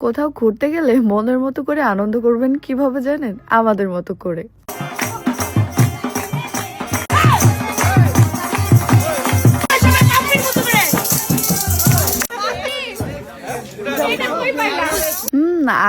কোথাও ঘুরতে গেলে মনের মতো করে আনন্দ করবেন কীভাবে জানেন? আমাদের মতো করে।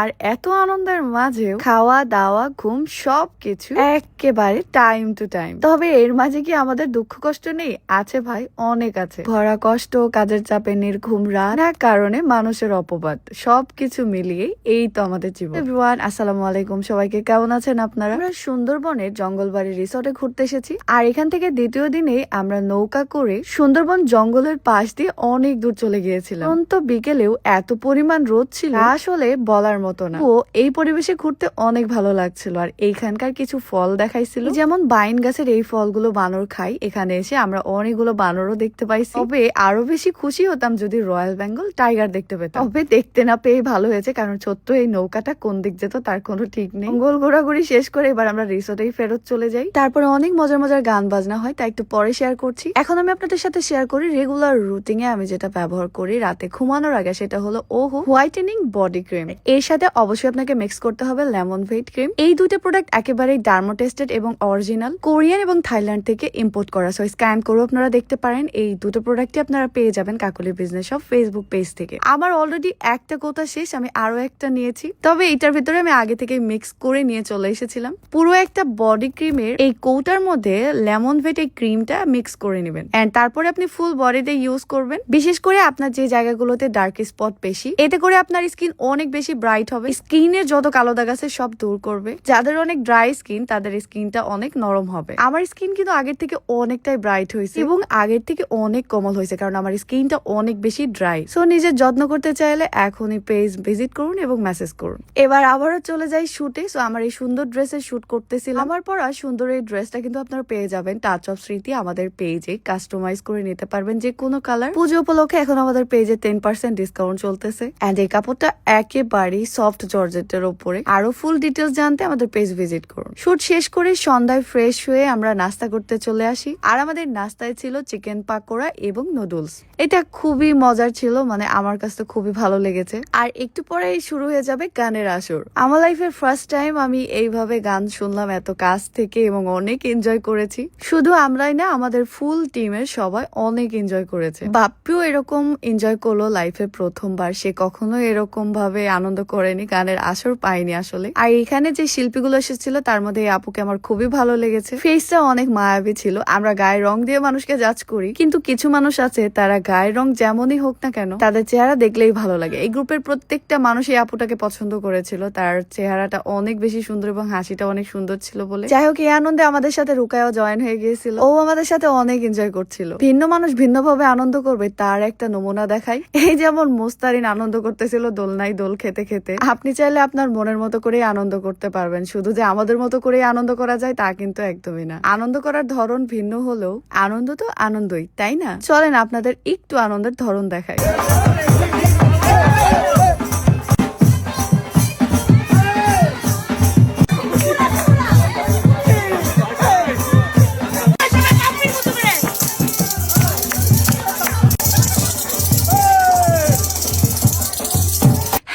আর এত আনন্দের মাঝেও খাওয়া, দাওয়া, ঘুম সব কিছু একেবারে টাইম টু টাইম তবে এর মাঝে কি আমাদের দুঃখ, কষ্ট নেই? আছে ভাই, অনেক আছে। ভরা কষ্ট, কাজের চাপে নির্ঘুম রাত কারণে মানুষের অপবাদ, সবকিছু মিলিয়ে এই তো আমাদের জীবন। এভরিওয়ান আসসালামু আলাইকুম। সবাইকে কেমন আছেন আপনারা? আমরা সুন্দরবনের জঙ্গলবাড়ি রিসর্টে ঘুরতে এসেছি। আর এখান থেকে দ্বিতীয় দিনে আমরা নৌকা করে সুন্দরবন জঙ্গলের পাশ দিয়ে অনেক দূর চলে গিয়েছিলাম। তো বিকেলেও এত পরিমাণ রোদ ছিল। আসলে বলার মতো না। ও এই পরিবেশে ঘুরতে অনেক ভালো লাগছিল। আর এইখানকার কিছু ফল দেখাইছিল। যেমন বাইন গাছের এই ফলগুলো বানর খাই এখানে এসে আমরা অনেকগুলো বানরও দেখতে পাইছি। তবে আরও বেশি খুশি হতাম যদি রয়্যাল বেঙ্গল টাইগার দেখতে পেতাম। তবে দেখতে না পেয়ে ভালো হয়েছে কারণ ছোট্ট এই নৌকাটা কোন দিক যেত তার কোনো ঠিক নেই। জঙ্গল ঘোরাঘুরি শেষ করে এবার আমরা রিসোর্টেই ফেরত চলে যাই। তারপরে অনেক মজার মজার গান বাজনা হয় তা একটু পরে শেয়ার করছি। এখন আমি আপনাদের সাথে শেয়ার করি রেগুলার রুটিন আমি যেটা ব্যবহার করি রাতে ঘুমানোর আগে সেটা হলো ওহো হোয়াইটেনিং বডি ক্রিম এর সাথে অবশ্যই আপনাকে মিক্স করতে হবে লেমন ভেইট ক্রিম এই দুইটা প্রোডাক্ট একেবারেই ডার্মো টেস্টেড এবং অরিজিনাল কোরিয়ান এবং থাইল্যান্ড থেকে ইম্পোর্ট করা। সো স্ক্যান করেও আপনারা দেখতে পারেন। এই দুটো প্রোডাক্টই আপনারা পেয়ে যাবেন Kakuli business of Facebook page থেকে। আমার অলরেডি একটা কোথা শেষ, আমি আরও একটা নিয়েছি। তবে এটার ভিতরে আমি আগে থেকে মিক্স করে নিয়ে চলে এসেছিলাম। পুরো একটা বডি ক্রিমের এই কৌটার মধ্যে লেমন ভেট এই ক্রিমটা মিক্স করে নেবেন। এন্ড তারপরে আপনি ফুল বডিতে ইউজ করবেন। বিশেষ করে আপনার যে জায়গাগুলোতে ডার্ক স্পট বেশি, এতে করে আপনার স্কিন অনেক বেশি ব্রাইট হবে। স্কিনের যত কালো দাগ আছে সব দূর করবে। যাদের অনেক ড্রাই স্কিন তাদের স্কিনটা অনেক নরম হবে। আমার স্কিন কিন্তু আগের থেকে অনেকটাই ব্রাইট হয়েছে এবং আগের থেকে অনেক কোমল হয়েছে কারণ আমার স্কিনটা অনেক বেশি ড্রাই সো নিজের যত্ন করতে চাইলে এখনই পেজ ভিজিট করুন এবং মেসেজ করুন। এবার আবারও চলে যাই শুটে সো আমার এই সুন্দর ড্রেসে শুট করতেছিলাম। আমার পরা সুন্দর এই ড্রেসটা কিন্তু আপনারা পেয়ে যাবেন। টাচ অফ স্মৃতি আমাদের পেজে কাস্টমাইজ করে নিতে পারবেন যে কোনো কালার পুজো উপলক্ষে এখন আমাদের পেজে টেন পার্সেন্ট ডিসকাউন্ট চলতেছে। এন্ড এই কাপড়টা একেবারেই সফট জর্জেটের উপরে আরও ফুল ডিটেলস জানতে আমাদের পেজ ভিজিট করুন। শুট শেষ করে সন্ধ্যায় ফ্রেশ হয়ে আমরা নাস্তা করতে চলে আসি। আর আমাদের নাস্তায় ছিল চিকেন পাকোড়া এবং নুডলস এটা খুবই মজার ছিল মানে আমার কাছে খুবই ভালো লেগেছে। আর একটু পরেই শুরু হয়ে যাবে গানের আসর। আমার লাইফের ফার্স্ট টাইম আমি এইভাবে গান শুনলাম এত কাছ থেকে এবং অনেক এনজয় করেছি। শুধু আমরাই না, আমাদের ফুল টিমের সবাই অনেক এনজয় করেছে। বাপ্পিও এরকম এনজয় করল লাইফে প্রথমবার। সে কখনো এরকম ভাবে আনন্দ করেনি গানের আসর পায়নি আসলে। আর এখানে যে শিল্পীগুলো এসেছিল, তার মধ্যে আপুকে আমার খুবই ভালো লেগেছে। ফেসটা অনেক মায়াবী ছিল, আমরা গায়ের রং দিয়ে মানুষকে জাজ করি, কিন্তু কিছু মানুষ আছে, তারা গায়ের রং যেমনই হোক না কেন, তাদের চেহারা দেখলেই ভালো লাগে। এই গ্রুপের প্রত্যেকটা মানুষ এই আপুটাকে পছন্দ করেছিল, তার চেহারাটা অনেক বেশি সুন্দর এবং হাসিটা অনেক সুন্দর ছিল বলে। যাই হোক, এই আনন্দে আমাদের সাথে রুকায়ও জয়েন হয়ে গিয়েছিল। ও আমাদের সাথে অনেক এনজয় করছিল। ভিন্ন মানুষ ভিন্নভাবে আনন্দ করবে, তার একটা নমুনা দেখাই। এই যেমন মোস্তারিন আনন্দ করতেছিল দোলনাই দোল খেতে খেতে। আপনি চাইলে আপনার মনের মতো করেই আনন্দ করতে পারবেন। শুধু যে আমাদের মতো করেই আনন্দ করা যায়, তা কিন্তু একদমই না। আনন্দ করার ধরন ভিন্ন হলেও আনন্দ তো আনন্দই, তাই না? চলেন আপনাদের একটু আনন্দের ধরন দেখাই।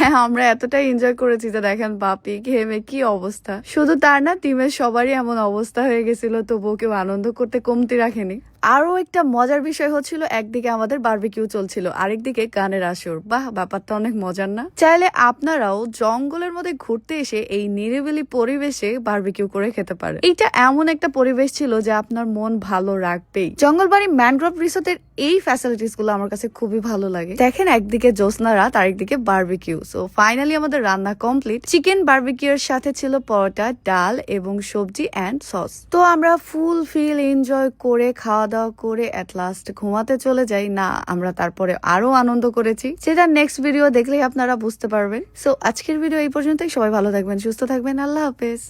হ্যাঁ আমরা এতটাই এনজয় করেছি যে দেখেন বাপি, ঘেমে কি অবস্থা। শুধু তার না, টিমের সবারই এমন অবস্থা হয়ে গেছিল, তবুও কেউ আনন্দ করতে কমতি রাখেনি। আরও একটা মজার বিষয় হচ্ছিল, একদিকে আমাদের বার্বিকিউ চলছিল, আরেকদিকে গানের আসর। বাহ, ব্যাপারটা অনেক মজার না? চাইলে আপনারাও জঙ্গলের মধ্যে ঘুরতে এসে এই নিরিবিলি পরিবেশে বার্বিকিউ করে খেতে পারেন। এটা এমন একটা পরিবেশ ছিল যে আপনার মন ভালো রাখবেই জঙ্গলবাড়ি ম্যানগ্রোভ রিসোর্টের এই ফ্যাসিলিটিসগুলো আমার কাছে খুবই ভালো লাগে। দেখেন একদিকে জ্যোৎস্না রাত, আরেকদিকে বার্বিকিউ সো ফাইনালি আমাদের রান্না কমপ্লিট চিকেন বারবিকিউর সাথে ছিল পরোটা, ডাল এবং সবজি অ্যান্ড সস তো আমরা ফুল ফিল এনজয় করে খাওয়া দাওয়া করে এট লাস্ট ঘুমাতে চলে যাই। না, আমরা তারপরে আরও আনন্দ করেছি। সেটা নেক্সট ভিডিও দেখলেই আপনারা বুঝতে পারবেন। সো আজকের ভিডিও এই পর্যন্তই। সবাই ভালো থাকবেন, সুস্থ থাকবেন। আল্লাহ হাফেজ।